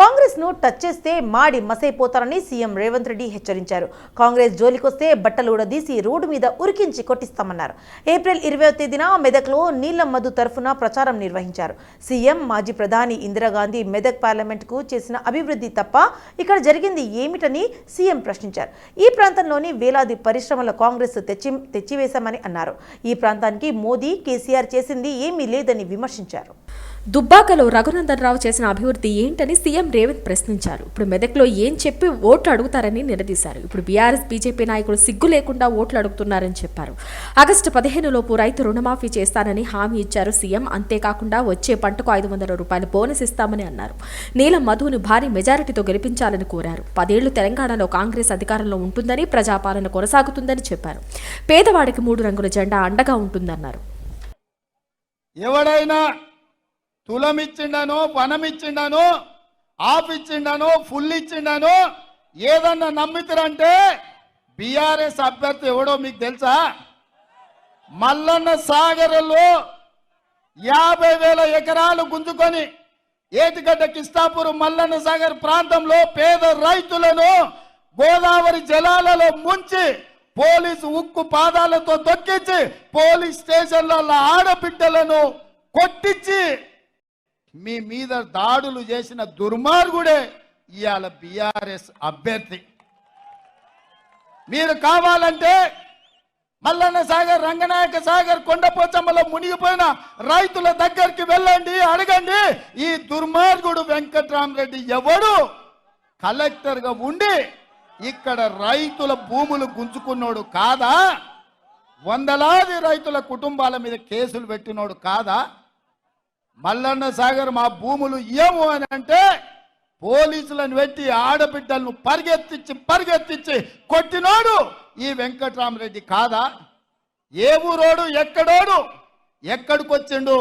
కాంగ్రెస్ను టచ్ చేస్తే మాడి మసైపోతారని సీఎం రేవంత్ రెడ్డి హెచ్చరించారు. కాంగ్రెస్ జోలికొస్తే బట్టలు ఉడదీసి రోడ్డు మీద ఉరికించి కొట్టిస్తామన్నారు. ఏప్రిల్ ఇరవై తేదీన మెదక్లో నీలం మధు తరఫున ప్రచారం నిర్వహించారు. సీఎం మాజీ ప్రధాని ఇందిరాగాంధీ మెదక్ పార్లమెంట్కు చేసిన అభివృద్ధి తప్ప ఇక్కడ జరిగింది ఏమిటని సీఎం ప్రశ్నించారు. ఈ ప్రాంతంలోని వేలాది పరిశ్రమల కాంగ్రెస్ తెచ్చి తెచ్చివేశామని అన్నారు. ఈ ప్రాంతానికి మోదీ కేసీఆర్ చేసింది ఏమీ లేదని విమర్శించారు. దుబ్బాకలో రఘునందన్ రావు చేసిన అభివృద్ధి ఏంటని సీఎం రేవంత్ ప్రశ్నించారు. ఇప్పుడు మెదక్లో ఏం చెప్పి ఓట్లు అడుగుతారని నిలదీశారు. ఇప్పుడు బీఆర్ఎస్ బీజేపీ నాయకులు సిగ్గు లేకుండా ఓట్లు అడుగుతున్నారని చెప్పారు. ఆగస్టు పదిహేనులోపు రైతు రుణమాఫీ చేస్తానని హామీ ఇచ్చారు సీఎం. అంతేకాకుండా వచ్చే పంటకు ఐదు వందల రూపాయలు బోనస్ ఇస్తామని అన్నారు. నీలం మధును భారీ మెజారిటీతో గెలిపించాలని కోరారు. పదేళ్ళు తెలంగాణలో కాంగ్రెస్ అధికారంలో ఉంటుందని ప్రజాపాలన కొనసాగుతుందని చెప్పారు. పేదవాడికి మూడు రంగుల జెండా అండగా ఉంటుందన్నారు. ఎవడైనా తులం ఇచ్చిండనో వనం ఇచ్చిండాను ఆఫ్ ఫుల్ ఇచ్చిండాను ఏదన్నా నమ్మితరంటే బీఆర్ఎస్ అభ్యర్థి ఎవడో మీకు తెలుసా? మల్లన్న సాగర్లో యాభై వేల ఎకరాలు గుంజుకొని ఏటిగడ్డ కిస్తాపూర్ మల్లన్న సాగర్ ప్రాంతంలో పేద రైతులను గోదావరి జలాలలో ముంచి పోలీసు ఉక్కు పాదాలతో తొక్కించి పోలీస్ స్టేషన్ల ఆడబిడ్డలను కొట్టించి మీ మీద దాడులు చేసిన దుర్మార్గుడే ఇవాళ బీఆర్ఎస్ అభ్యర్థి. మీరు కావాలంటే మల్లన్న సాగర్ రంగనాయక సాగర్ కొండపోచమ్మలో మునిగిపోయిన రైతుల దగ్గరికి వెళ్ళండి అడగండి. ఈ దుర్మార్గుడు వెంకట్రామరెడ్డి ఎవడు? కలెక్టర్గా ఉండి ఇక్కడ రైతుల భూములు గుంజుకున్నోడు కాదా? వందలాది రైతుల కుటుంబాల మీద కేసులు పెట్టినోడు కాదా? మల్లన్న సాగర్ మా భూములు ఏమో అని అంటే పోలీసులను పెట్టి ఆడబిడ్డలను పరిగెత్తించి పరిగెత్తించి కొట్టినోడు ఈ వెంకట్రామరెడ్డి కాదా? ఏ ఊరోడు ఎక్కడోడు? ఎక్కడికొచ్చిండు?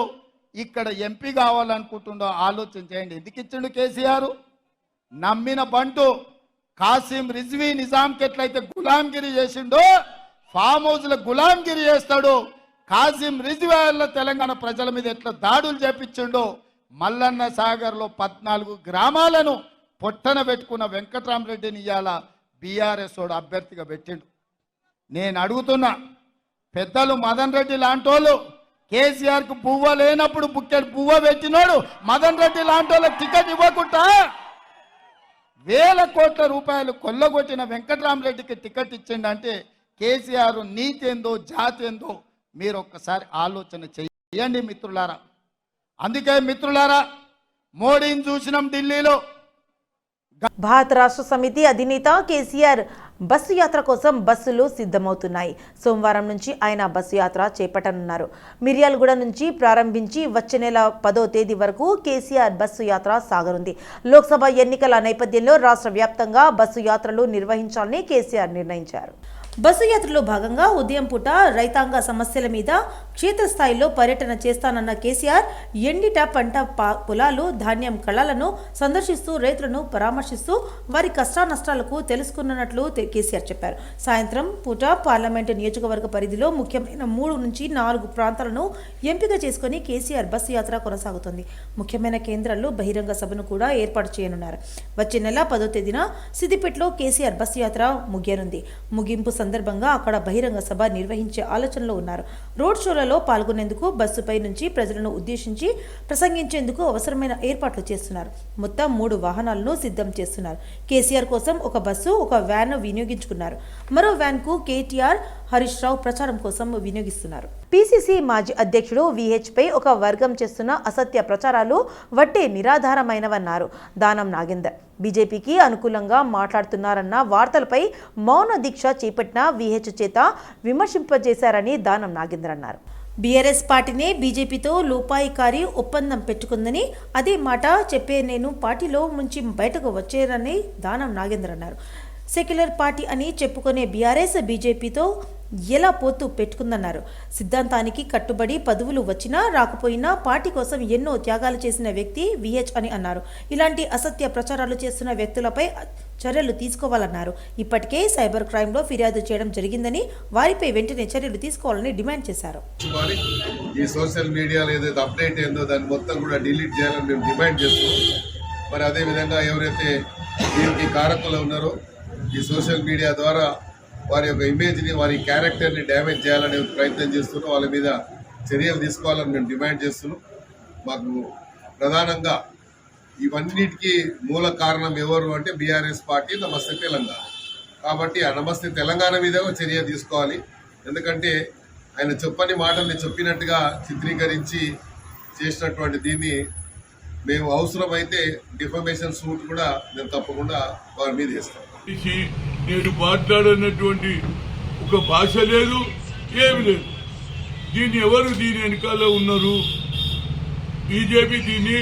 ఇక్కడ ఎంపీ కావాలనుకుంటుండో ఆలోచన చేయండి. ఎందుకు ఇచ్చిండు కేసీఆర్? నమ్మిన బంటు కాసిం రిజ్వీ నిజాంకి ఎట్లయితే గులాంగిరి చేసిండో ఫామ్ హౌస్ గులాంగిరి చేస్తాడు. కాసిం రిజ్వీ తెలంగాణ ప్రజల మీద ఎట్లా దాడులు చేపించిండో మల్లన్న సాగర్లో పద్నాలుగు గ్రామాలను పొట్టన పెట్టుకున్న వెంకటరామరెడ్డిని ఇవాళ బీఆర్ఎస్ వాడు అభ్యర్థిగా పెట్టిండు. నేను అడుగుతున్నా పెద్దలు మదన్ రెడ్డి లాంటోళ్ళు వాళ్ళు కేసీఆర్కు పువ్వ లేనప్పుడు బుక్కెడు పువ్వ పెట్టినోడు మదన్ రెడ్డి లాంటి వాళ్ళకి టికెట్ ఇవ్వకుండా వేల కోట్ల రూపాయలు కొల్లగొట్టిన వెంకటరామరెడ్డికి టికెట్ ఇచ్చిండంటే కేసీఆర్ నీతి ఏందో జాతి ఏందో మీరు ఒక్కసారి ఆలోచన చేయండి మిత్రులారా. అందుకే మిత్రులారా మోడీని చూసినాం ఢిల్లీలో. భారత రాష్ట్ర సమితి అధినేత కేసీఆర్ బస్సు యాత్ర కోసం బస్సులు సిద్ధమవుతున్నాయి. సోమవారం నుంచి ఆయన బస్సు యాత్ర చేపట్టనున్నారు. మిర్యాలగూడ నుంచి ప్రారంభించి వచ్చే నెల పదో తేదీ వరకు కేసీఆర్ బస్సు యాత్ర సాగనుంది. లోక్సభ ఎన్నికల నేపథ్యంలో రాష్ట్ర వ్యాప్తంగా బస్సు యాత్రలు నిర్వహించాలని కేసీఆర్ నిర్ణయించారు. బస్సు యాత్రలో భాగంగా ఉదయం పూట రైతాంగ సమస్యల మీద క్షేత్రస్థాయిలో పర్యటన చేస్తానన్న కేసీఆర్ ఎండిట పంట పొలాలు ధాన్యం కళలను సందర్శిస్తూ రైతులను పరామర్శిస్తూ వారి కష్టానష్టాలకు తెలుసుకున్నట్లు కేసీఆర్ చెప్పారు. సాయంత్రం పూట పార్లమెంటు నియోజకవర్గ పరిధిలో ముఖ్యమైన మూడు నుంచి నాలుగు ప్రాంతాలను ఎంపిక చేసుకుని కేసీఆర్ బస్సు యాత్ర కొనసాగుతుంది. ముఖ్యమైన కేంద్రాల్లో బహిరంగ సభను కూడా ఏర్పాటు చేయనున్నారు. వచ్చే నెల పదో తేదీన సిద్దిపేటలో కేసీఆర్ బస్సు యాత్ర ముగియనుంది. ముగింపు సందర్భంగా అక్కడ బహిరంగ సభ నిర్వహించే ఆలోచనలో ఉన్నారు. రోడ్ షోలలో పాల్గొనేందుకు బస్సుపై నుంచి ప్రజలను ఉద్దేశించి ప్రసంగించేందుకు అవసరమైన ఏర్పాట్లు చేస్తున్నారు. మొత్తం మూడు వాహనాలను సిద్ధం చేస్తున్నారు. కేసీఆర్ కోసం ఒక బస్సు ఒక వ్యాన్ వినియోగించుకున్నారు. మరో వ్యాన్కు కేటీఆర్ హరీష్ రావు ప్రచారం కోసం వినియోగిస్తున్నారు. పిసిసి మాజీ అధ్యక్షుడు విహెచ్ పై ఒక వర్గం చేస్తున్న అసత్య ప్రచారాలు వట్టే నిరాధారమైనవన్నారు దానం నాగేందర్. బీజేపీకి అనుకూలంగా మాట్లాడుతున్నారన్న వార్తలపై మౌన దీక్ష చేపట్టిన విహెచ్ చేత విమర్శింపజేశారని దానం నాగేందర్. అన్నారు. బీఆర్ఎస్ పార్టీనే బీజేపీతో లోపాయికారి ఒప్పందం పెట్టుకుందని అదే మాట చెప్పే నేను పార్టీలో నుంచి బయటకు వచ్చేరని దానం నాగేందర్ అన్నారు. సెక్యులర్ పార్టీ అని చెప్పుకునే బీఆర్ఎస్ బీజేపీతో ఎలా పోతు పెట్టుకుందన్నారు. సిద్ధాంతానికి కట్టుబడి పదవులు వచ్చినా రాకపోయినా పార్టీ కోసం ఎన్నో త్యాగాలు చేసిన వ్యక్తి విహెచ్ అని అన్నారు. ఇలాంటి అసత్య ప్రచారాలు చేస్తున్న వ్యక్తులపై చర్యలు తీసుకోవాలన్నారు. ఇప్పటికే సైబర్ క్రైమ్లో ఫిర్యాదు చేయడం జరిగిందని వారిపై వెంటనే చర్యలు తీసుకోవాలని డిమాండ్ చేశారు. ఈ సోషల్ మీడియాలో ఏదైతే అప్డేట్ అయిందో దాన్ని మొత్తం కూడా డిలీట్ చేయాలని మేము డిమాండ్ చేస్తున్నాం. మరి అదేవిధంగా ఎవరైతే దీనికి కారకులు ఉన్నారో ఈ సోషల్ మీడియా ద్వారా వారి యొక్క ఇమేజ్ని వారి క్యారెక్టర్ని డ్యామేజ్ చేయాలనే ప్రయత్నం చేస్తున్నాం వాళ్ళ మీద చర్యలు తీసుకోవాలని మేము డిమాండ్ చేస్తున్నాం. మాకు ప్రధానంగా ఇవన్నిటికీ మూల కారణం ఎవరు అంటే బీఆర్ఎస్ పార్టీ నమస్తే తెలంగాణ. కాబట్టి ఆ నమస్తే తెలంగాణ మీద చర్య తీసుకోవాలి. ఎందుకంటే ఆయన చెప్పని మాటల్ని చెప్పినట్టుగా చిత్రీకరించి చేసినటువంటి దీన్ని మేము అవసరమైతే డిఫర్మేషన్ సూట్ కూడా మేము తప్పకుండా వారి మీద వేస్తాం. నేను మాట్లాడనటువంటి ఒక భాష లేదు ఏమి లేదు. దీన్ని ఎవరు దీని వెనకాల ఉన్నారు? బీజేపీ దీన్ని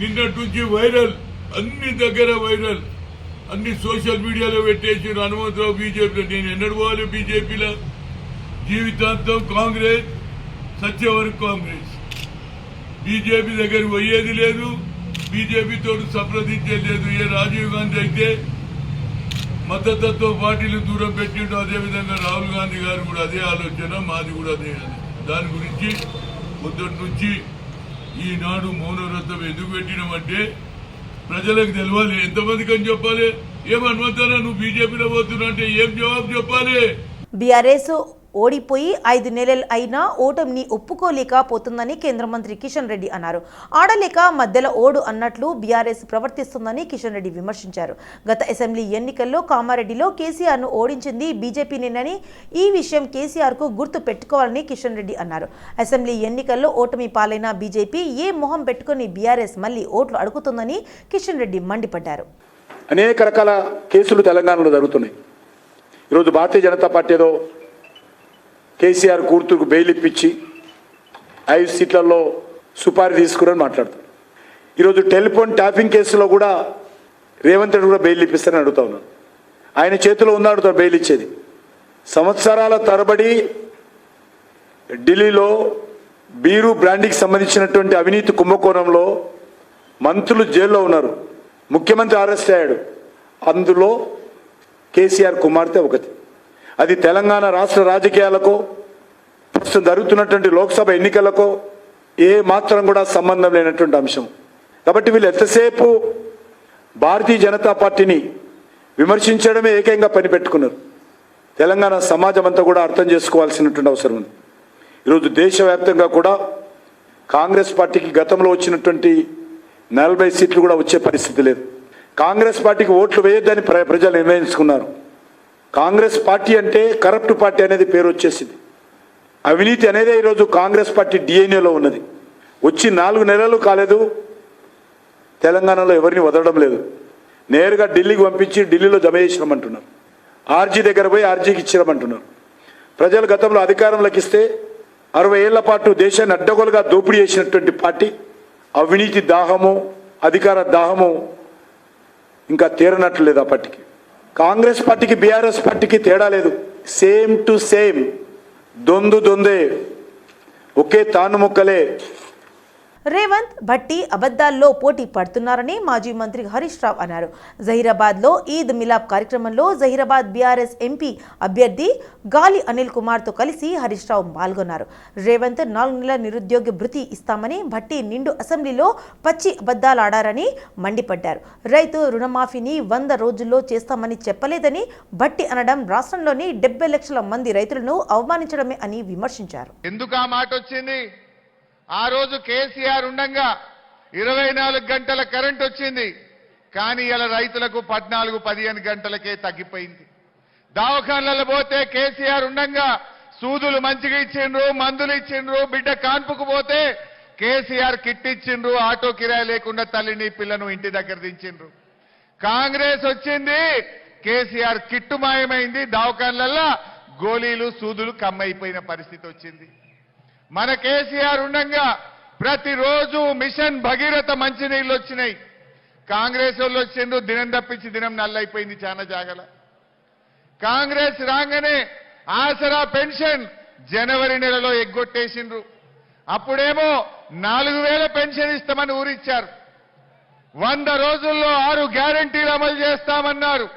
నిన్నటి నుంచి వైరల్ అన్ని దగ్గర వైరల్. అన్ని సోషల్ మీడియాలో పెట్టేసి హనుమంతరావు బీజేపీలో. నేను ఎన్నడు పోవాలి బీజేపీలో? జీవితాంతం కాంగ్రెస్ సత్య వరకు కాంగ్రెస్. బీజేపీ దగ్గర పోయేది లేదు. బీజేపీతో సంప్రదించేది లేదు. ఏ రాజీవ్ గాంధీ అయితే మద్దతత్వ పార్టీలు దూరం పెట్టిండో అదేవిధంగా రాహుల్ గాంధీ గారు కూడా అదే ఆలోచన మాది కూడా అదే దాని గురించి పొద్దుటి నుంచి ఈనాడు మౌనవ్రతం ఎందుకు పెట్టినామంటే ప్రజలకు తెలవాలి ఎంతమందికి అని చెప్పాలి? ఏం నువ్వు బీజేపీలో పోతున్నా అంటే ఏం జవాబు చెప్పాలి? బీఆర్ఎస్ ఓడిపోయి ఐదు నెలలు అయినా ఓటమిని ఒప్పుకోలేకపోతుందని కేంద్ర మంత్రి కిషన్ రెడ్డి అన్నారు. ఆడలేక మధ్యలో ఓడు అన్నట్లు బీఆర్ఎస్ ప్రవర్తిస్తుందని కిషన్ రెడ్డి విమర్శించారు. గత అసెంబ్లీ ఎన్నికల్లో కామారెడ్డిలో కేసీఆర్ను ఓడించింది బీజేపీనేనని ఈ విషయం కేసీఆర్కు గుర్తు పెట్టుకోవాలని కిషన్ రెడ్డి అన్నారు. అసెంబ్లీ ఎన్నికల్లో ఓటమి పాలైన బీజేపీ ఏ మొహం పెట్టుకుని బీఆర్ఎస్ మళ్ళీ ఓట్లు అడుగుతుందని కిషన్ రెడ్డి మండిపడ్డారు. అనేక రకాల కేసులు తెలంగాణలో జరుగుతున్నాయి. ఈరోజు భారతీయ జనతా పార్టీ ఏదో కేసీఆర్ కూతురుకు బెయిల్ ఇప్పించి ఐదు సీట్లలో సుపారీ తీసుకురని మాట్లాడుతాను ఈరోజు టెలిఫోన్ ట్యాపింగ్ కేసులో కూడా రేవంత్ రెడ్డి కూడా బెయిల్ ఇప్పిస్తారని అడుగుతా ఉన్నాను ఆయన చేతిలో ఉన్నాడు తో బెయిల్ ఇచ్చేది సంవత్సరాల తరబడి ఢిల్లీలో బీరు బ్రాండీకి సంబంధించినటువంటి అవినీతి కుంభకోణంలో మంత్రులు జైల్లో ఉన్నారు. ముఖ్యమంత్రి అరెస్ట్ అయ్యాడు. అందులో కేసీఆర్ కుమార్తె ఒకటి. అది తెలంగాణ రాష్ట్ర రాజకీయాలకు ప్రస్తుతం జరుగుతున్నటువంటి లోక్సభ ఎన్నికలకు ఏ మాత్రం కూడా సంబంధం లేనటువంటి అంశం. కాబట్టి వీళ్ళు ఎంతసేపు భారతీయ జనతా పార్టీని విమర్శించడమే ఏకంగా పనిపెట్టుకున్నారు తెలంగాణ సమాజం అంతా కూడా అర్థం చేసుకోవాల్సినటువంటి అవసరం ఉంది. ఈరోజు దేశవ్యాప్తంగా కూడా కాంగ్రెస్ పార్టీకి గతంలో వచ్చినటువంటి నలభై సీట్లు కూడా వచ్చే పరిస్థితి లేదు. కాంగ్రెస్ పార్టీకి ఓట్లు వేయొద్దని ప్ర ప్రజలు నిర్ణయించుకున్నారు. కాంగ్రెస్ పార్టీ అంటే కరప్ట్ పార్టీ అనేది పేరు వచ్చేసింది. అవినీతి అనేది ఈరోజు కాంగ్రెస్ పార్టీ డిఎన్ఏలో ఉన్నది. వచ్చి నాలుగు నెలలు కాలేదు. తెలంగాణలో ఎవరిని వదలడం లేదు. నేరుగా ఢిల్లీకి పంపించి ఢిల్లీలో జమ చేసినామంటున్నారు ఆర్జీ దగ్గర పోయి ఆర్జీకి ఇచ్చినామంటున్నారు ప్రజలు గతంలో అధికారంలోకి ఇస్తే అరవై ఏళ్ళ పాటు దేశాన్ని అడ్డగోలుగా దోపిడీ చేసినటువంటి పార్టీ అవినీతి దాహము అధికార దాహము ఇంకా తీరనట్లు లేదు ఆ పార్టీకి. కాంగ్రెస్ పార్టీకి బీఆర్ఎస్ పార్టీకి తేడా లేదు. సేమ్ టు సేమ్ దొందు దొందే. ఒకే తాను ముక్కలే రేవంత్ భట్టి అబద్ధాల్లో పోటీ పడుతున్నారని మాజీ మంత్రి హరీష్ రావు అన్నారు. జహీరాబాద్లో ఈద్ మిలాప్ కార్యక్రమంలో జహీరాబాద్ బీఆర్ఎస్ ఎంపీ అభ్యర్థి గాలి అనిల్ కుమార్తో కలిసి హరీష్ రావు పాల్గొన్నారు. రేవంత్ నాలుగు నెలల నిరుద్యోగ భృతి ఇస్తామని భట్టి నిండు అసెంబ్లీలో పచ్చి అబద్ధాలాడారని మండిపడ్డారు. రైతు రుణమాఫీని వంద రోజుల్లో చేస్తామని చెప్పలేదని భట్టి అనడం రాష్ట్రంలోని డెబ్బై లక్షల మంది రైతులను అవమానించడమే అని విమర్శించారు. ఎందుకు ఆ మాట వచ్చింది? ఆ రోజు కేసీఆర్ ఉండంగా ఇరవై నాలుగు గంటల కరెంట్ వచ్చింది. కానీ ఇలా రైతులకు పద్నాలుగు పదిహేను గంటలకే తగ్గిపోయింది. దవాఖాన్లలో పోతే కేసీఆర్ ఉండంగా సూదులు మంచిగా ఇచ్చిండ్రు మందులు ఇచ్చిండ్రు బిడ్డ కాన్పుకు పోతే కేసీఆర్ కిట్ ఇచ్చిండ్రు ఆటో కిరాయి లేకుండా తల్లిని పిల్లను ఇంటి దగ్గర దించిండ్రు. కాంగ్రెస్ వచ్చింది కేసీఆర్ కిట్టు మాయమైంది దవాఖాన్లల్లో గోళీలు సూదులు కమ్మైపోయిన పరిస్థితి వచ్చింది. మన కేసీఆర్ ఉండంగా ప్రతిరోజు మిషన్ భగీరథ మంచినీళ్ళు వచ్చినాయి. కాంగ్రెస్ వాళ్ళు వచ్చిండ్రు దినం తప్పించి దినం నల్లైపోయింది చాలా జాగల. కాంగ్రెస్ రాగానే ఆసరా పెన్షన్ జనవరి నెలలో ఎగ్గొట్టేసిండ్రు. అప్పుడేమో నాలుగు వేల పెన్షన్ ఇస్తామని ఊరిచ్చారు. వంద రోజుల్లో ఆరు గ్యారంటీలు అమలు చేస్తామన్నారు.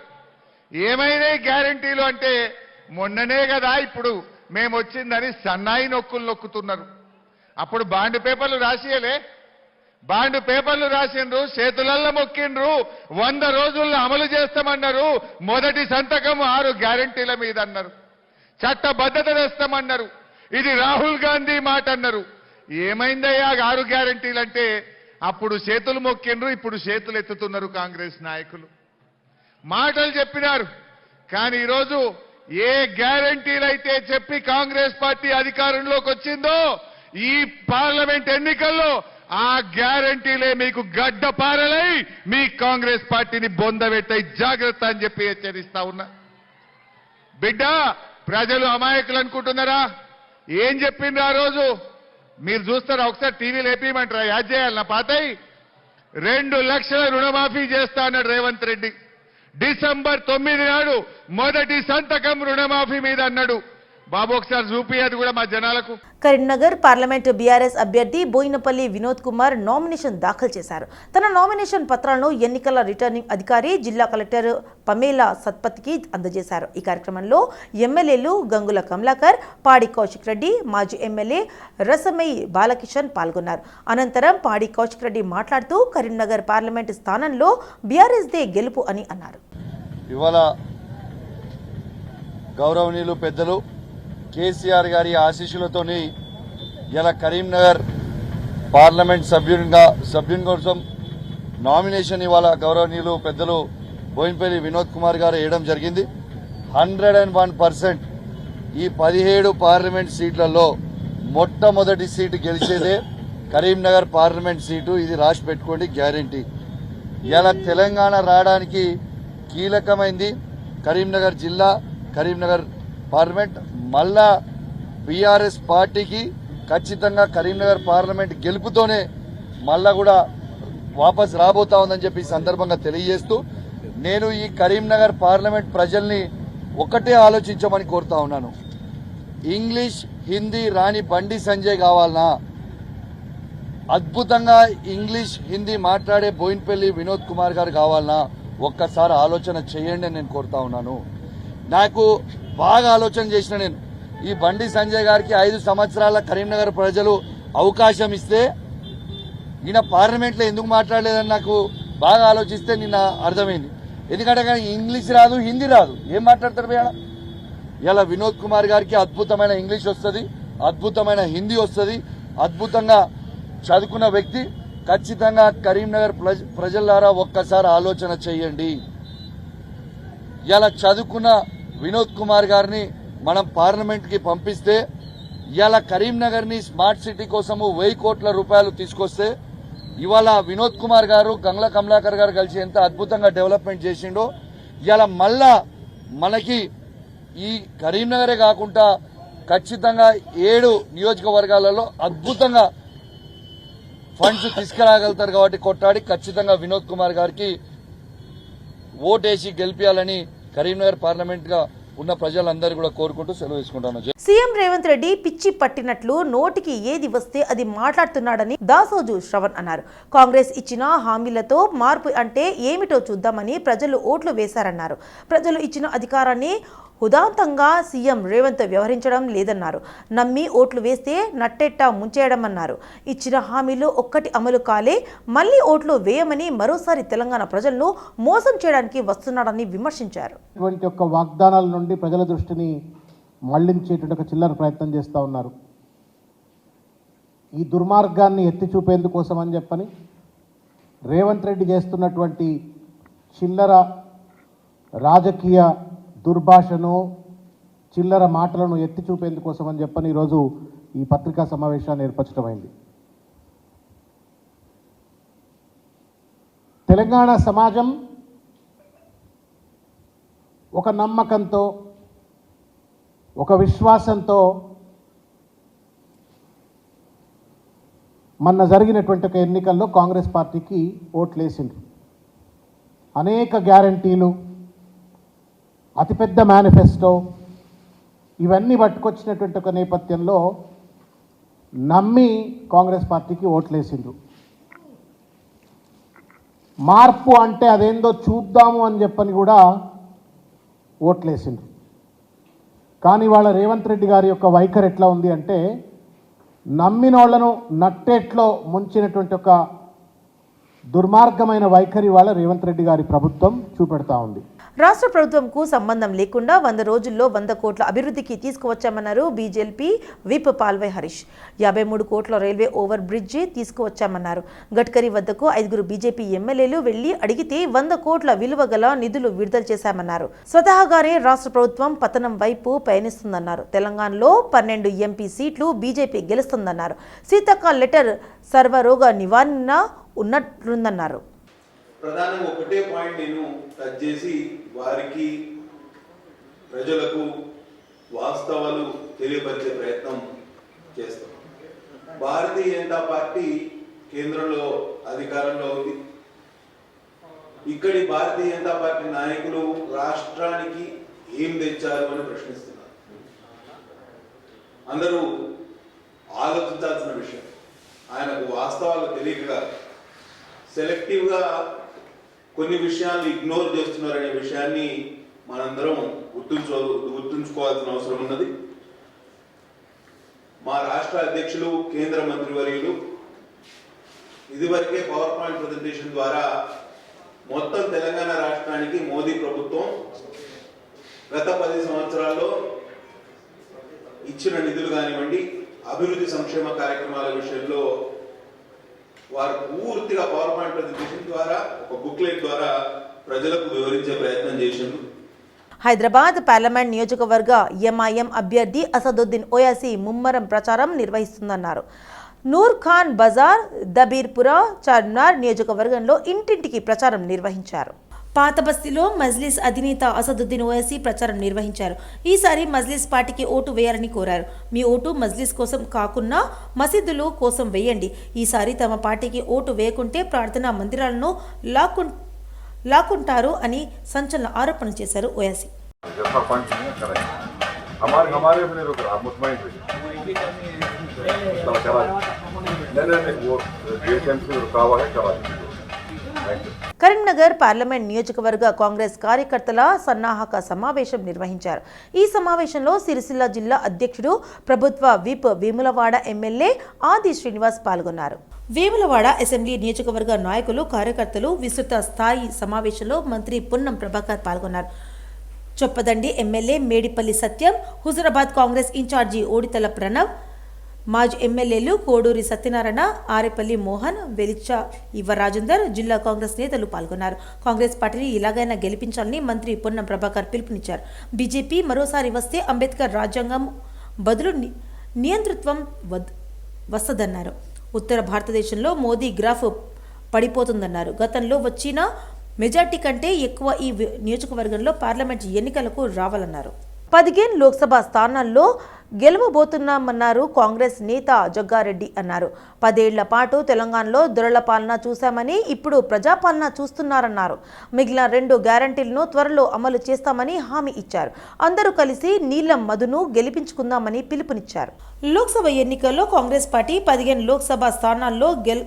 ఏమైనా గ్యారంటీలు అంటే మొన్ననే కదా ఇప్పుడు మేము వచ్చిందని సన్నాయి నొక్కులు నొక్కుతున్నారు. అప్పుడు బాండ్ పేపర్లు రాసియలే. బాండ్ పేపర్లు రాసిండ్రు చేతులల్లో మొక్కిండ్రు వంద రోజుల్లో అమలు చేస్తామన్నారు మొదటి సంతకం ఆరు గ్యారంటీల మీద అన్నారు చట్టబద్ధత తెస్తామన్నారు. ఇది రాహుల్ గాంధీ మాట అన్నారు ఏమైందయ్యా ఆరు గ్యారంటీలు అంటే అప్పుడు చేతులు మొక్కిండ్రు ఇప్పుడు చేతులు ఎత్తుతున్నారు కాంగ్రెస్ నాయకులు. మాటలు చెప్పినారు. కానీ ఈరోజు ఏ గ్యారంటీలైతే చెప్పి కాంగ్రెస్ పార్టీ అధికారంలోకి వచ్చిందో ఈ పార్లమెంట్ ఎన్నికల్లో ఆ గ్యారంటీలే మీకు గడ్డపారలై మీ కాంగ్రెస్ పార్టీని బొందబెట్టాయి. జాగ్రత్త అని చెప్పి హెచ్చరిస్తా ఉన్నా. బిడ్డ ప్రజలు అమాయకులు అనుకుంటున్నారా? ఏం చెప్పిండ్రు ఆ రోజు? మీరు చూస్తారా? ఒకసారి టీవీ వేపించమంటారా యాద్ చేయాలి నా పాతయి. రెండు లక్షల రుణమాఫీ చేస్తా అన్నాడు రేవంత్ రెడ్డి. డిసెంబర్ తొమ్మిది నాడు మొదటి సంతకం రుణమాఫీ మీద అన్నాడు. బాబు ఒకసారి చూపియదు కూడా మా జనాలకు. కరీంనగర్ పార్లమెంటు బీఆర్ఎస్ అభ్యర్థి బోయినపల్లి వినోద్ కుమార్ నామినేషన్ దాఖలు చేశారు. తన నామినేషన్ పత్రాలను ఎన్నికల రిటర్నింగ్ అధికారి జిల్లా కలెక్టర్ పమేలా సత్పతికి అందజేశారు. ఈ కార్యక్రమంలో ఎమ్మెల్యేలు గంగుల కమలాకర్ పాడి కౌశిక్ రెడ్డి మాజీ ఎమ్మెల్యే రసమై బాలకిషన్ పాల్గొన్నారు. అనంతరం పాడి కౌశిక్ రెడ్డి మాట్లాడుతూ కరీంనగర్ పార్లమెంటు స్థానంలో బీఆర్ఎస్దే గెలుపు అని అన్నారు. ఇవాళ గౌరవనీయులు పెద్దలు కేసీఆర్ గారి ఆశీస్సులతోని ఇలా కరీంనగర్ పార్లమెంట్ సభ్యునిగా సభ్యుని కోసం నామినేషన్ ఇవాళ గౌరవనీయులు పెద్దలు బోయినపల్లి వినోద్ కుమార్ గారు వేయడం జరిగింది. హండ్రెడ్ అండ్ వన్ పర్సెంట్ ఈ పదిహేడు పార్లమెంట్ సీట్లలో మొట్టమొదటి సీటు గెలిచేదే కరీంనగర్ పార్లమెంట్ సీటు. ఇది రాసి పెట్టుకోండి గ్యారంటీ. ఇలా తెలంగాణ రావడానికి కీలకమైంది కరీంనగర్ జిల్లా కరీంనగర్ పార్లమెంట్. మళ్ళా బీఆర్ఎస్ పార్టీకి ఖచ్చితంగా కరీంనగర్ పార్లమెంట్ గెలుపుతోనే మళ్ళా కూడా వాపస్ రాబోతా ఉందని చెప్పి సందర్భంగా తెలియజేస్తూ నేను ఈ కరీంనగర్ పార్లమెంట్ ప్రజల్ని ఒకటే ఆలోచించమని కోరుతా ఉన్నాను. ఇంగ్లీష్ హిందీ రాని బండి సంజయ్ కావాలనా? అద్భుతంగా ఇంగ్లీష్ హిందీ మాట్లాడే బోయిన్పల్లి వినోద్ కుమార్ గారు కావాలనా? ఒక్కసారి ఆలోచన చేయండి నేను కోరుతా ఉన్నాను. నాకు బాగా ఆలోచన చేసిన నేను. ఈ బండి సంజయ్ గారికి ఐదు సంవత్సరాల కరీంనగర్ ప్రజలు అవకాశం ఇస్తే ఈయన పార్లమెంట్లో ఎందుకు మాట్లాడలేదని నాకు బాగా ఆలోచిస్తే నిన్న అర్థమైంది. ఎందుకంటే కానీ ఇంగ్లీష్ రాదు హిందీ రాదు. ఏం మాట్లాడతారు భయ్యా? ఇలా వినోద్ కుమార్ గారికి అద్భుతమైన ఇంగ్లీష్ వస్తుంది అద్భుతమైన హిందీ వస్తుంది అద్భుతంగా చదువుకున్న వ్యక్తి ఖచ్చితంగా కరీంనగర్ ప్రజ- ప్రజలారా ఒక్కసారి ఆలోచన చేయండి. ఇలా చదువుకున్న వినోద్ కుమార్ గారిని మనం పార్లమెంట్కి పంపిస్తే ఇలా కరీంనగర్ని స్మార్ట్ సిటీ కోసము వెయ్యి కోట్ల రూపాయలు తీసుకొస్తే ఇవాళ వినోద్ కుమార్ గారు గంగ్ల కమలాకర్ గారు కలిసి ఎంత అద్భుతంగా డెవలప్మెంట్ చేసిండో ఇలా మళ్ళా మనకి ఈ కరీంనగరే కాకుండా ఖచ్చితంగా ఏడు నియోజకవర్గాలలో అద్భుతంగా ఫండ్స్ తీసుకురాగలుగుతారు కాబట్టి కొట్టాడి ఖచ్చితంగా వినోద్ కుమార్ గారికి ఓటేసి గెలిపించాలని కరీంనగర్ పార్లమెంట్గా ఉన్న ప్రజలందరూ కూడా కోరుకుంటూ సెలవు తీసుకుంటాను. సీఎం రేవంత్ రెడ్డి పిచ్చి పట్టినట్లు నోటికి ఏది వస్తే అది మాట్లాడుతున్నాడని దాసోజు శ్రవణ్ అన్నారు. కాంగ్రెస్ ఇచ్చిన హామీలతో మార్పు అంటే ఏమిటో చూద్దామని ప్రజలు ఓట్లు వేశారన్నారు. ప్రజలు ఇచ్చిన అధికారాన్ని ఉదాంతంగా సీఎం రేవంత్ వ్యవహరించడం లేదన్నారు. నమ్మి ఓట్లు వేస్తే నట్టెట్టా ముంచేయడమన్నారు. ఇచ్చిన హామీలు ఒక్కటి అమలు కాలే మళ్ళీ ఓట్లు వేయమని మరోసారి తెలంగాణ ప్రజలను మోసం చేయడానికి వస్తున్నాడని విమర్శించారు. ఇటువంటి యొక్క వాగ్దానాల నుండి ప్రజల దృష్టిని మళ్ళించేటువంటి ఒక చిల్లర ప్రయత్నం చేస్తూ ఉన్నారు. ఈ దుర్మార్గాన్ని ఎత్తి చూపేందుకోసం అని చెప్పని రేవంత్ రెడ్డి చేస్తున్నటువంటి చిల్లర రాజకీయ దుర్భాషను చిల్లర మాటలను ఎత్తి చూపేందుకోసం అని చెప్పని ఈరోజు ఈ పత్రికా సమావేశాన్ని ఏర్పరచడమైంది. తెలంగాణ సమాజం ఒక నమ్మకంతో ఒక విశ్వాసంతో మొన్న జరిగినటువంటి ఒక ఎన్నికల్లో కాంగ్రెస్ పార్టీకి ఓట్లేసిండ్రు. అనేక గ్యారంటీలు అతిపెద్ద మేనిఫెస్టో. ఇవన్నీ పట్టుకొచ్చినటువంటి ఒక నేపథ్యంలో నమ్మి కాంగ్రెస్ పార్టీకి ఓట్లేసిండ్రు. మార్పు అంటే అదేందో చూద్దాము అని చెప్పని కూడా ఓట్లేసిండ్రు. కానీ వాళ్ళ రేవంత్ రెడ్డి గారి యొక్క వైఖరి ఎట్లా ఉంది అంటే నమ్మిన వాళ్ళను నట్టేట్లో ముంచినటువంటి ఒక దుర్మార్గమైన వైఖరి వాళ్ళ రేవంత్ రెడ్డి గారి ప్రభుత్వం చూపెడతా ఉంది. రాష్ట్ర ప్రభుత్వంకు సంబంధం లేకుండా వంద రోజుల్లో వంద కోట్ల అభివృద్ధికి తీసుకువచ్చామన్నారు బీజేపీ విప్ పాల్వై హరీష్. యాభై మూడు కోట్ల రైల్వే ఓవర్ బ్రిడ్జి తీసుకువచ్చామన్నారు. గడ్కరీ వద్దకు ఐదుగురు బీజేపీ ఎమ్మెల్యేలు వెళ్ళి అడిగితే వంద కోట్ల విలువ గల నిధులు విడుదల చేశామన్నారు. స్వతహాగానే రాష్ట్ర ప్రభుత్వం పతనం వైపు పయనిస్తుందన్నారు. తెలంగాణలో పన్నెండు ఎంపీ సీట్లు బీజేపీ గెలుస్తుందన్నారు. సీతక్క లెటర్ సర్వరోగ నివారణ ఉన్నట్లుందన్నారు. ప్రధానంగా ఒకటే పాయింట్ నేను టచ్ చేసి వారికి ప్రజలకు వాస్తవాలు తెలియపరిచే ప్రయత్నం చేస్తాం. భారతీయ జనతా పార్టీ కేంద్రంలో అధికారంలో ఉంది. ఇక్కడి భారతీయ జనతా పార్టీ నాయకులు రాష్ట్రానికి ఏం తెచ్చారు అని ప్రశ్నిస్తున్నారు. అందరూ ఆలోచించాల్సిన విషయం. ఆయనకు వాస్తవాలు తెలియక సెలెక్టివ్గా కొన్ని విషయాలు ఇగ్నోర్ చేస్తున్నారనే విషయాన్ని మనందరం గుర్తుంచు గుర్తుంచుకోవాల్సిన అవసరం ఉన్నది. మా రాష్ట్ర అధ్యక్షులు కేంద్ర మంత్రివర్యులు ఇదివరకే పవర్ పాయింట్ ప్రజెంటేషన్ ద్వారా మొత్తం తెలంగాణ రాష్ట్రానికి మోదీ ప్రభుత్వం గత పది సంవత్సరాల్లో ఇచ్చిన నిధులు కానివ్వండి అభివృద్ధి సంక్షేమ కార్యక్రమాల విషయంలో వారు పూర్తిగా పవర్ పాయింట్ ప్రజెంటేషన్ ద్వారా ఒక బుక్లెట్ ద్వారా ప్రజలకు వివరించే ప్రయత్నం చేసిండ్రు. హైదరాబాద్ పార్లమెంట్ నియోజకవర్గ ఎంఐఎం అభ్యర్థి అసదుద్దీన్ ఓయాసీ ముమ్మరం ప్రచారం నిర్వహిస్తుందన్నారు. నూర్ ఖాన్ బజార్ దబీర్పుర చార్మినార్ నియోజకవర్గంలో ఇంటింటికి ప్రచారం నిర్వహించారు. పాత బస్తీలో మజ్లిస్ అధినేత అసదుద్దీన్ ఓవైసీ ప్రచారం నిర్వహించారు ఈసారి మజ్లిస్ పార్టీకి ఓటు వేయాలని కోరారు మీ ఓటు మజ్లిస్ కోసం కాకున్నా మసీదులు కోసం వేయండి ఈసారి తమ పార్టీకి ఓటు వేయకుంటే ప్రార్థనా మందిరాలను లాక్కు లాక్కుంటారు అని సంచలన ఆరోపణ చేశారు ఓయాసీ जैसा फंड नहीं है करेंगे हमारे हमारे अपने रुक रहा मुतमिन रहिए चलो करा दीजिए। नहीं नहीं नहीं वो जेएचएमसी रुका हुआ है करा दीजिए थैंक यू కరీంనగర్ పార్లమెంట్ నియోజకవర్గ కాంగ్రెస్ కార్యకర్తల సన్నాహక సమావేశం నిర్వహించారు. ఈ సమావేశంలో సిరిసిల్ల జిల్లా అధ్యక్షుడు ప్రభుత్వ విప్ వేములవాడ ఎమ్మెల్యే ఆది శ్రీనివాస్ పాల్గొన్నారు. వేములవాడ అసెంబ్లీ నియోజకవర్గ నాయకులు కార్యకర్తలు విస్తృత స్థాయి సమావేశంలో మంత్రి పున్నం ప్రభాకర్ పాల్గొన్నారు. చొప్పదండి ఎమ్మెల్యే మేడిపల్లి సత్యం హుజురాబాద్ కాంగ్రెస్ ఇన్ఛార్జి ఓడితల ప్రణవ్ మాజీ ఎమ్మెల్యేలు కోడూరి సత్యనారాయణ ఆరేపల్లి మోహన్ వెలిచ ఇవ్వ రాజేందర్ జిల్లా కాంగ్రెస్ నేతలు పాల్గొన్నారు. కాంగ్రెస్ పార్టీని ఇలాగైనా గెలిపించాలని మంత్రి పొన్నం ప్రభాకర్ పిలుపునిచ్చారు. బీజేపీ మరోసారి వస్తే అంబేద్కర్ రాజ్యాంగం బదులు నియంతృత్వం వద్ ఉత్తర భారతదేశంలో మోదీ గ్రాఫ్ పడిపోతుందన్నారు. గతంలో వచ్చిన మెజార్టీ కంటే ఎక్కువ ఈ నియోజకవర్గంలో పార్లమెంట్ ఎన్నికలకు రావాలన్నారు. పదిహేను లోక్సభ స్థానాల్లో గెలవబోతున్నామన్నారు కాంగ్రెస్ నేత జగ్గారెడ్డి అన్నారు. పదేళ్ళ పాటు తెలంగాణలో దొరల పాలన చూశామని ఇప్పుడు ప్రజాపాలన చూస్తున్నారన్నారు. మిగిలిన రెండు గ్యారంటీలను త్వరలో అమలు చేస్తామని హామీ ఇచ్చారు. అందరూ కలిసి నీలం మధును గెలిపించుకుందామని పిలుపునిచ్చారు. లోక్సభ ఎన్నికల్లో కాంగ్రెస్ పార్టీ పదిహేను లోక్సభ స్థానాల్లో గెల్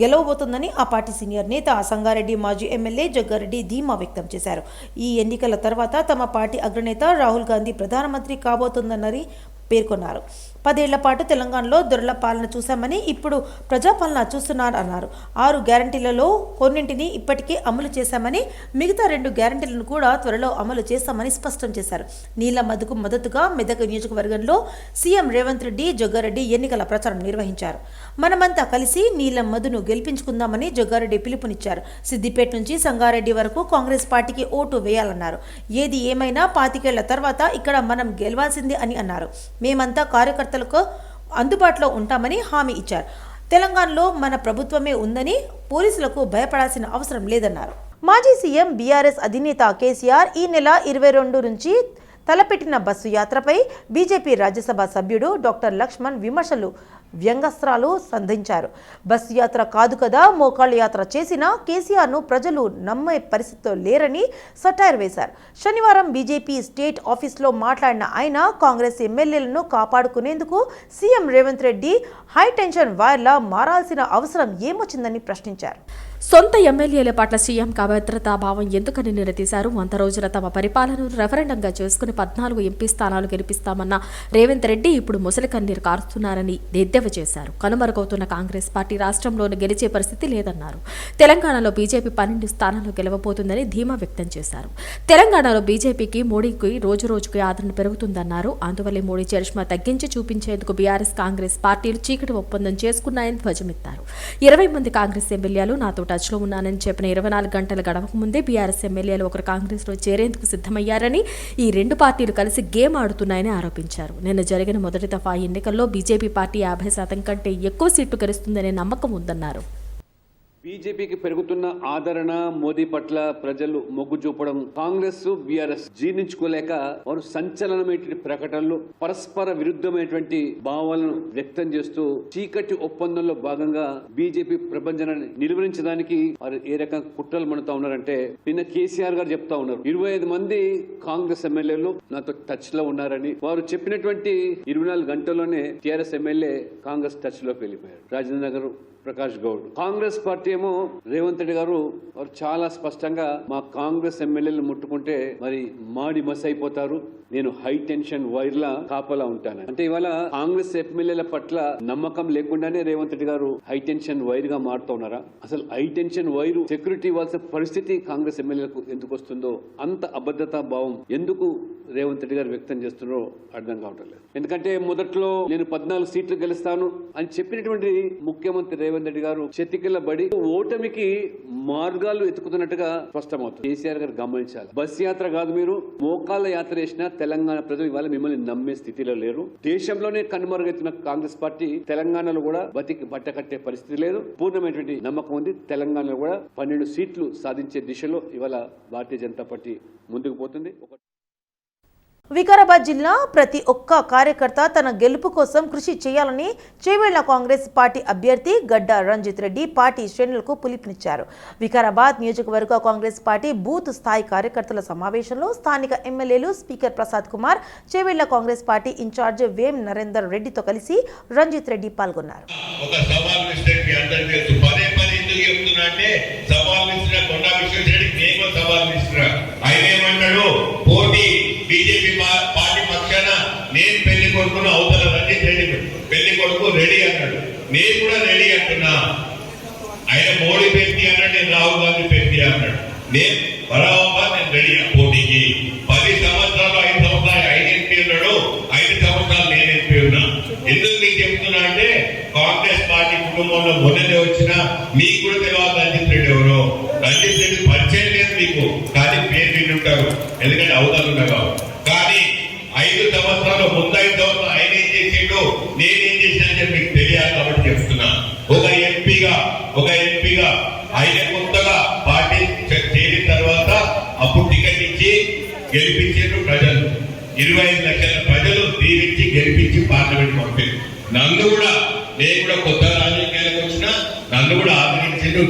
గెలవబోతోందని ఆ పార్టీ సీనియర్ నేత సంగారెడ్డి మాజీ ఎమ్మెల్యే జగ్గారెడ్డి ధీమా వ్యక్తం చేశారు. ఈ ఎన్నికల తర్వాత తమ పార్టీ అగ్రనేత రాహుల్ గాంధీ ప్రధానమంత్రి కాబోతోందన్నది పేర్కొన్నారు. పదేళ్ళ పాటు తెలంగాణలో దొరల పాలన చూశామని ఇప్పుడు ప్రజాపాలన చూస్తున్నారన్నారు. ఆరు గ్యారంటీలలో కొన్నింటిని ఇప్పటికే అమలు చేశామని మిగతా రెండు గ్యారంటీలను కూడా త్వరలో అమలు చేస్తామని స్పష్టం చేశారు. నీళ్ళ మధుకు మద్దతుగా మెదక్ నియోజకవర్గంలో సీఎం రేవంత్ రెడ్డి జగ్గారెడ్డి ఎన్నికల ప్రచారం నిర్వహించారు. మనమంతా కలిసి నీళ్ళ మధును గెలిపించుకుందామని జగ్గారెడ్డి పిలుపునిచ్చారు. సిద్దిపేట నుంచి సంగారెడ్డి వరకు కాంగ్రెస్ పార్టీకి ఓటు వేయాలన్నారు. ఏది ఏమైనా పాతికేళ్ళ తర్వాత ఇక్కడ మనం గెలవాల్సిందే అని అన్నారు. మేమంతా కార్యకర్త కార్యకర్తలకు అందుబాటులో ఉంటామని హామీ ఇచ్చారు. తెలంగాణలో మన ప్రభుత్వమే ఉందని పోలీసులకు భయపడాల్సిన అవసరం లేదన్నారు. మాజీ సీఎం బీఆర్ఎస్ అధినేత కేసీఆర్ ఈ నెల ఇరవై రెండు నుంచి తలపెట్టిన బస్సు యాత్రపై బీజేపీ రాజ్యసభ సభ్యుడు డాక్టర్ లక్ష్మణ్ విమర్శలు వ్యంగస్త్రాలు సంధించారు. బస్సు యాత్ర కాదు కదా మోకాళ్ళ యాత్ర చేసినా కేసీఆర్ను ప్రజలు నమ్మే పరిస్థితిలో లేరని సటైర్ వేశారు. శనివారం బీజేపీ స్టేట్ ఆఫీస్లో మాట్లాడిన ఆయన కాంగ్రెస్ ఎమ్మెల్యేలను కాపాడుకునేందుకు CM Revanth Reddy high tension వైర్లా మారాల్సిన అవసరం ఏమొచ్చిందని ప్రశ్నించారు. సొంత ఎమ్మెల్యేల పట్ల సీఎం అభద్రతా భావం ఎందుకని నిలదీశారు? వంద రోజుల తమ పరిపాలనను రెఫరెండంగా చేసుకుని పద్నాలుగు ఎంపీ స్థానాలు గెలిపిస్తామన్న రేవంత్ రెడ్డి ఇప్పుడు ముసలి కన్నీరు కారుస్తున్నారని ఎద్దేవా చేశారు. కనుమరుగవుతున్న కాంగ్రెస్ పార్టీ రాష్ట్రంలోనూ గెలిచే పరిస్థితి లేదన్నారు. తెలంగాణలో బీజేపీ పన్నెండు స్థానాలు గెలవబోతుందని ధీమా వ్యక్తం చేశారు. తెలంగాణలో బీజేపీకి మోడీకి రోజు రోజుకి ఆదరణ పెరుగుతుందన్నారు. అందువల్లే మోడీ చరిష్మా తగ్గించి చూపించేందుకు బీఆర్ఎస్ కాంగ్రెస్ పార్టీలు చీకటి ఒప్పందం చేసుకున్నాయని ధ్వజమెత్తారు. ఇరవై మంది కాంగ్రెస్ ఎమ్మెల్యేలు నాతో టచ్లో ఉన్నానని చెప్పిన ఇరవై నాలుగు గంటల గడవక ముందే బీఆర్ఎస్ ఎమ్మెల్యేలు ఒకరు కాంగ్రెస్లో చేరేందుకు సిద్ధమయ్యారని ఈ రెండు పార్టీలు కలిసి గేమ్ ఆడుతున్నాయని ఆరోపించారు. నిన్న జరిగిన మొదటి దఫా ఎన్నికల్లో బీజేపీ పార్టీ యాభై శాతం కంటే ఎక్కువ సీట్లు గెలుస్తుందనే నమ్మకం ఉందన్నారు. బీజేపీకి పెరుగుతున్న ఆదరణ మోదీ పట్ల ప్రజలు మొగ్గు చూపడం కాంగ్రెస్ బీఆర్ఎస్ జీర్ణించుకోలేక వారు సంచలనమైన ప్రకటనలు పరస్పర విరుద్ధమైనటువంటి భావాలను వ్యక్తం చేస్తూ చీకటి ఒప్పందంలో భాగంగా బీజేపీ ప్రపంచాన్ని నిర్వహించడానికి వారు ఏ రకంగా కుట్రలు మణుతా ఉన్నారంటే నిన్న కేసీఆర్ గారు చెప్తా ఉన్నారు ఇరవై ఐదు మంది కాంగ్రెస్ ఎమ్మెల్యేలు నాతో టచ్లో ఉన్నారని. వారు చెప్పినటువంటి ఇరవై నాలుగు గంటల్లోనే టీఆర్ఎస్ ఎమ్మెల్యే కాంగ్రెస్ టచ్లోకి వెళ్ళిపోయారు. రాజేంద్ర నగర్ ప్రకాష్ గౌడ్. కాంగ్రెస్ పార్టీ ఏమో రేవంత్ రెడ్డి గారు వారు చాలా స్పష్టంగా మా కాంగ్రెస్ ఎమ్మెల్యేలు ముట్టుకుంటే మరి మాడి మస్ అయిపోతారు. నేను హై టెన్షన్ వైర్ కాపలా ఉంటాను. అంటే ఇవాళ కాంగ్రెస్ ఎమ్మెల్యేల పట్ల నమ్మకం లేకుండానే రేవంత్ రెడ్డి గారు హై టెన్షన్ వైర్గా మారుతున్నారా అసలు హై టెన్షన్ వైరు సెక్యూరిటీ ఇవ్వాల్సిన పరిస్థితి కాంగ్రెస్ ఎమ్మెల్యేలకు ఎందుకు వస్తుందో అంత అబద్ధతా భావం ఎందుకు రేవంత్ రెడ్డి గారు వ్యక్తం చేస్తున్నారో అర్థం కావటం లేదు. ఎందుకంటే మొదట్లో నేను పద్నాలుగు సీట్లు గెలుస్తాను అని చెప్పినటువంటి ముఖ్యమంత్రి రేవంత్ రెడ్డి గారు చెతికిల్లబడి ఓటమికి మార్గాలు ఎత్తుకుతున్నట్టుగా స్పష్టమవుతుంది. కేసీఆర్ గారు గమనించాలి. బస్ యాత్ర కాదు మీరు. మోకాళ్ళ యాత్ర చేసిన తెలంగాణ ప్రజలు ఇవాళ మిమ్మల్ని నమ్మే స్థితిలో లేరు. దేశంలోనే కనుమరుగెత్తిన కాంగ్రెస్ పార్టీ తెలంగాణలో కూడా బతికి బట్ట కట్టే పరిస్థితి లేదు. పూర్ణమైనటువంటి నమ్మకం ఉంది. తెలంగాణలో కూడా పన్నెండు సీట్లు సాధించే దిశలో ఇవాళ భారతీయ జనతా పార్టీ ముందుకు పోతుంది. వికారాబాద్ జిల్లా ప్రతి ఒక్క కార్యకర్త తన గెలుపు కోసం కృషి చేయాలని చేవేళ్ళ కాంగ్రెస్ పార్టీ అభ్యర్థి గడ్డ రంజిత్ రెడ్డి పార్టీ శ్రేణులకు పిలుపునిచ్చారు. వికారాబాద్ నియోజకవర్గ కాంగ్రెస్ పార్టీ బూత్ స్థాయి కార్యకర్తల సమావేశంలో స్థానిక ఎమ్మెల్యేలు speaker Prasad Kumar Chevella Congress party incharge Vem Narender రెడ్డితో కలిసి రంజిత్ రెడ్డి పాల్గొన్నారు. ఎందుకు చెప్తున్నా అంటే సవాల్ ఇస్తున్న కొండా విశ్వేశ్వరరెడ్డి నేను సవాల్ ఇస్తున్నా ఆయన ఏమంటాడు? పోటీ బీజేపీ పార్టీ పక్షాన నేను పెళ్ళి కొడుకును అవతల రండి రెడ్డి పెళ్ళి కొడుకు రెడీ అన్నాడు. నేను కూడా రెడీ అంటున్నా. ఆయన మోడీ పెట్టి అన్నాడు నేను రాహుల్ గాంధీ పెట్టి అన్నాడు. నేను బరాబర్ నేను రెడీ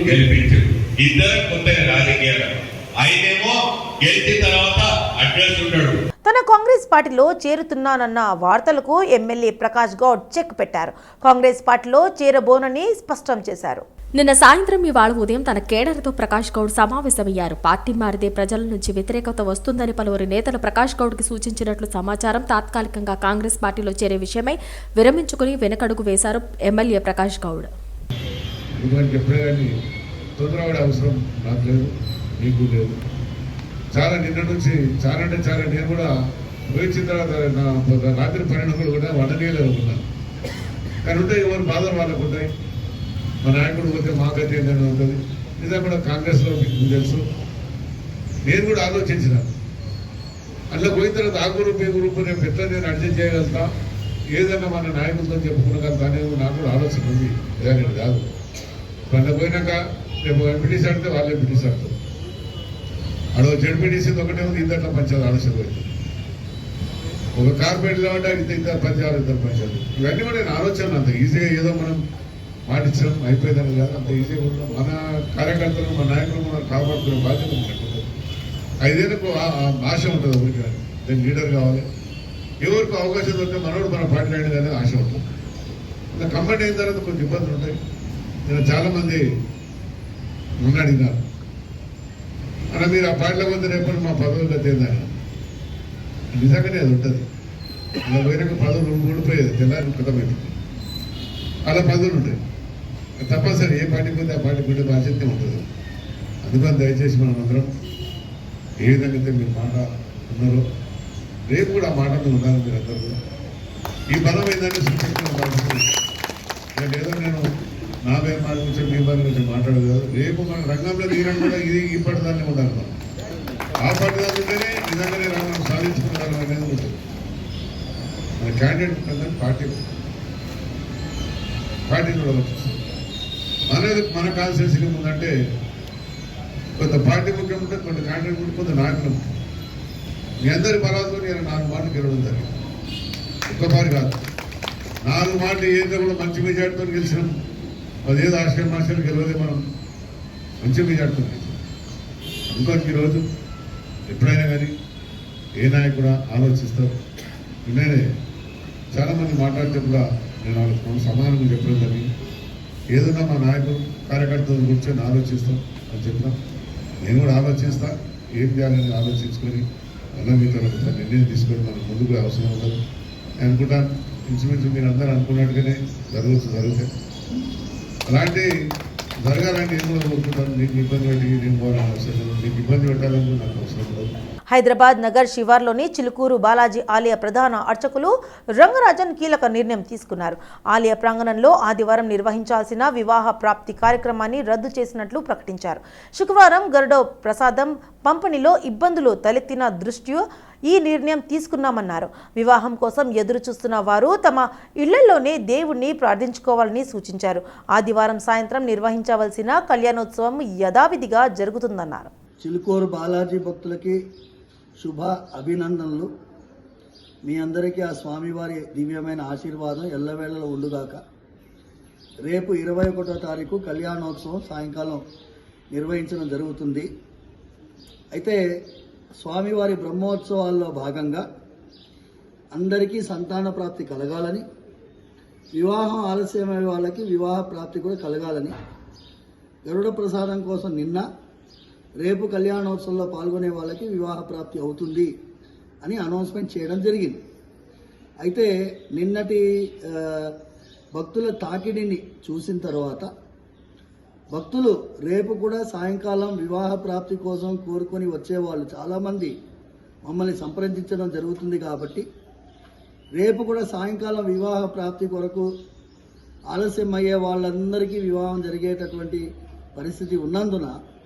గెలిపించారు ఇద్దరు కొత్త రాజకీయాలు. ఆయనేమో గెలిచిన తర్వాత అడ్రస్ ఉన్నాడు తన కాంగ్రెస్ పార్టీలో చేరుతున్నానన్న వార్తలకు ఎమ్మెల్యే ప్రకాష్ గౌడ్ చెక్ పెట్టారు. కాంగ్రెస్ పార్టీలో చేరబోనని స్పష్టం చేశారు. నిన్న సాయంత్రం ఇవాళ ఉదయం తన కేడర్తో ప్రకాష్ గౌడ్ సమావేశమయ్యారు. పార్టీ మారితే ప్రజల నుంచి వ్యతిరేకత వస్తుందని పలువురు నేతలు ప్రకాష్ గౌడ్కి సూచించినట్లు సమాచారం తాత్కాలికంగా కాంగ్రెస్ పార్టీలో చేరే విషయమై విరమించుకుని వెనకడుగు వేశారు ఎమ్మెల్యే ప్రకాష్ గౌడ్. ఇటువంటి ఎప్పుడే కానీ తొందరపడే అవసరం నాకు లేదు మీకు లేదు. చాలా నిన్న నుంచి చాలా అంటే చాలా నేను కూడా పోయించిన తర్వాత నా రాత్రి పన్నెండు కూడా వండనీయలేదు ఉన్నాను కానీ ఉంటే ఎవరు బాధలు వాళ్ళకు ఉంటాయి. మా నాయకుడు పోతే మా గతి ఉంటుంది. నిజం కూడా కాంగ్రెస్లో మీకు తెలుసు. నేను కూడా ఆలోచించిన. అందులో పోయిన తర్వాత ఆ గ్రూప్ ఏ గ్రూప్ నేను ఎట్లా నేను అడ్జస్ట్ చేయగలుగుతా. ఏదైనా మన నాయకులతో చెప్పుకోగలుగుతా అనేది నాకు కూడా ఆలోచన ఉంది. ఏదైనా కాదు. పన్న పోయినాక రేపు ఎంపీటీసీ ఆడితే వాళ్ళు ఎంపీటీసీ ఆడతారు. అడవ జడ్పీటీసీ ఒకటే ఉంది ఇద్దరు పంచాలి ఆలోచన ఒక కార్పొరేట్ కాబట్టి ఇద్దరు ఇద్దరు పంచాలి ఇద్దరు పంచాలి ఇవన్నీ కూడా నేను ఆలోచన అంత. ఈజీగా ఏదో మనం మాటించడం అయిపోయిందని కాదు అంత ఈజీగా ఉండడం మన కార్యకర్తలు మన నాయకులు మనం కాపాడుకునే బాధ్యత మనకు ఉంటుంది. ఐదేళ్ళకు ఆశ ఉంటుంది ఊరికి నేను లీడర్ కావాలి. ఎవరికి అవకాశం దొరికితే మనోడు మన పార్టీ అనేది ఆశ ఉంటుంది. ఇంకా కంపెనీ అయిన తర్వాత కొంచెం ఇబ్బందులు ఉంటాయి. నేను చాలా మంది నన్ను అడిగినారు. మీరు ఆ పార్టీలో మంది రేపు మా పదవులు గతేందని నిజంగానే అది ఉంటుంది. అలా పోయినాక పదవులు ఊడిపోయేది తెల్లారి కొత్తమైంది అలా పదవులు ఉంటాయి. తప్పనిసరి ఏ పార్టీ పోతే ఆ పార్టీ పోతే బాధ్యత ఉంటుంది. అందుకని దయచేసి మనం అందరం ఏ విధంగా అయితే మీరు మాట ఉన్నారో రేపు కూడా ఆ మాట మీద ఉండాలి మీరు అందరూ ఈ బలం ఏంటంటే సుశక్తిని బాధ్యత నేను ఏదో నేను నా పేరు మాట గురించి మీ బాధ గురించి మాట్లాడదు. రేపు మన రంగంలో దిగినట్టు కూడా ఇది ఈ పట్టుదాన్ని ఉండాలి ఆ పట్టుదాన్ని ఉంటేనే నిజంగానే రంగం సాధించుకుంటారు అనేది ఉంటుంది. మన క్యాండిడేట్ ఉంటుందని పార్టీ పార్టీ కూడా వచ్చేస్తుంది మనది మన కాన్స్టిట్యూన్సీకి ఉందంటే కొంత పార్టీ ముఖ్యం ఉంటుంది కొంత క్యాండిడేట్ ఉంటుంది కొంత నాయకులు ముఖ్యం మీ అందరి బలాలతో నేను నాలుగు మాటలు గెలవడం జరిగింది. ఒక్కసారి కాదు. నాలుగు మాటలు ఏదో కూడా మంచి మెజార్టీతో గెలిచినాం. పదిహేను ఆశ్రయ మాసాలు గెలవదే మనం. మంచి మెజార్టీతో గెలిచినాం అందుకని ఈరోజు ఎప్పుడైనా కానీ ఏ నాయకుడు ఆలోచిస్తారు నిన్ననే చాలామంది మాట్లాడితే కూడా నేను వాళ్ళకి సమాధానం చెప్పడం జరిగింది. ఏదైనా మా నాయకుడు కార్యకర్తల గురించి నేను ఆలోచిస్తాం అని చెప్పినా నేను కూడా ఆలోచిస్తా ఏం చేయాలని ఆలోచించుకొని అలా మీతో నిర్ణయం తీసుకొని మనకు ముందుకు అవసరం ఉండదు. నేను అనుకుంటాను ఇంచుమించు మీరు అందరూ అనుకున్నట్టుగానే జరగవచ్చు జరుగుతాయి. అలాంటి జరగాలంటే నేను కూడా కోరుకుంటాను మీకు ఇబ్బంది పెట్టి నేను పోవాలని అవసరం లేదు. నీకు ఇబ్బంది పెట్టాలని నాకు అవసరం లేదు. హైదరాబాద్ నగర్ శివార్లోని చిలుకూరు బాలాజీ ఆలయ ప్రధాన అర్చకులు రంగరాజన్ కీలక నిర్ణయం తీసుకున్నారు. ఆలయ ప్రాంగణంలో ఆదివారం నిర్వహించాల్సిన వివాహ ప్రాప్తి కార్యక్రమాన్ని రద్దు చేసినట్లు ప్రకటించారు. శుక్రవారం గరుడ ప్రసాదం పంపిణీలో ఇబ్బందులు తలెత్తిన దృష్ట్యా ఈ నిర్ణయం తీసుకున్నామన్నారు. వివాహం కోసం ఎదురు చూస్తున్న వారు తమ ఇళ్ళలోనే దేవుణ్ణి ప్రార్థించుకోవాలని సూచించారు. ఆదివారం సాయంత్రం నిర్వహించవలసిన కళ్యాణోత్సవం యథావిధిగా జరుగుతుందన్నారు. చిలుకూరు బాలాజీ భక్తులకి శుభ అభినందనలు. మీ అందరికీ ఆ స్వామివారి దివ్యమైన ఆశీర్వాదం ఎల్లవేళలో ఉండుగాక. రేపు ఇరవై ఒకటో తారీఖు కళ్యాణోత్సవం సాయంకాలం నిర్వహించడం జరుగుతుంది. అయితే స్వామివారి బ్రహ్మోత్సవాల్లో భాగంగా అందరికీ సంతాన ప్రాప్తి కలగాలని వివాహం ఆలస్యమయ్యే వాళ్ళకి వివాహ ప్రాప్తి కూడా కలగాలని గరుడ ప్రసాదం కోసం నిన్న రేపు కళ్యాణోత్సవంలో పాల్గొనే వాళ్ళకి వివాహ ప్రాప్తి అవుతుంది అని అనౌన్స్మెంట్ చేయడం జరిగింది. అయితే నిన్నటి భక్తుల తాకిడిని చూసిన తర్వాత భక్తులు రేపు కూడా సాయంకాలం వివాహ ప్రాప్తి కోసం కోరుకొని వచ్చేవాళ్ళు చాలామంది మమ్మల్ని సంప్రదించడం జరుగుతుంది కాబట్టి రేపు కూడా సాయంకాలం వివాహ ప్రాప్తి కొరకు ఆలస్యం అయ్యే వాళ్ళందరికీ వివాహం జరిగేటటువంటి పరిస్థితి ఉన్నందున